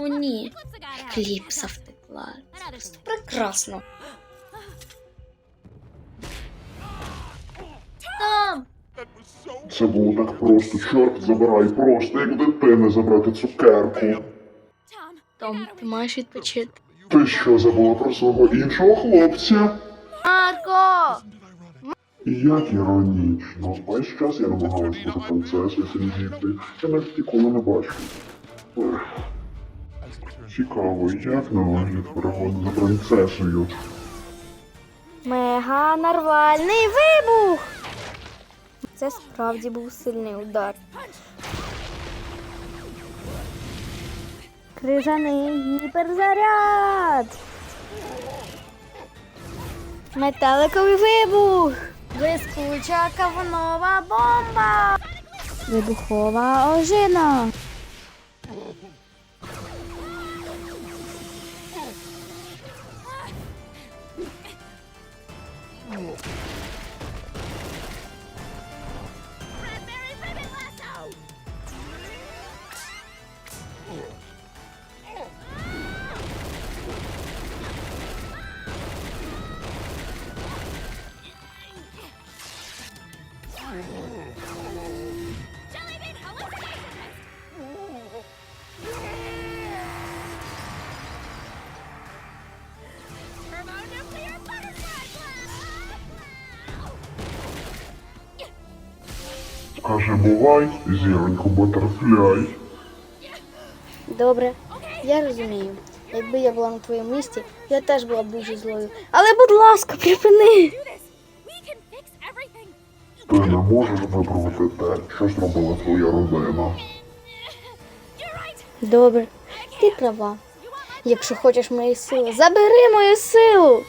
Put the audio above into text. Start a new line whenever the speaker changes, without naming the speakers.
О, ні. Кліпса втекла. Просто прекрасно. Там!
Це було так просто, чорт забирай просто, як дитина забрати цукерку.
Том, ти маєш відпочити.
Ти що забула про свого іншого хлопця?
Марко!
Як іронічно. Весь час я намагалась бути принцесою сидіти. Я навіть ніколи не бачив. Цікаво, як на вигляд перегон за принцесою.
Мега нарвальний вибух! Це справді був сильний удар. Крижаний гіперзаряд. Металиковий вибух. Блискуча кавунова бомба. Вибухова ожина.
Каже, бувай, зіронько Батерфляй.
Добре, я розумію. Якби я була на твоєму місці, я теж була б дуже злою. Але, будь ласка, припини.
Ти не можеш виправити те, що зробила твоя родина.
Добре, ти права. Якщо хочеш мої сили, забери мою силу.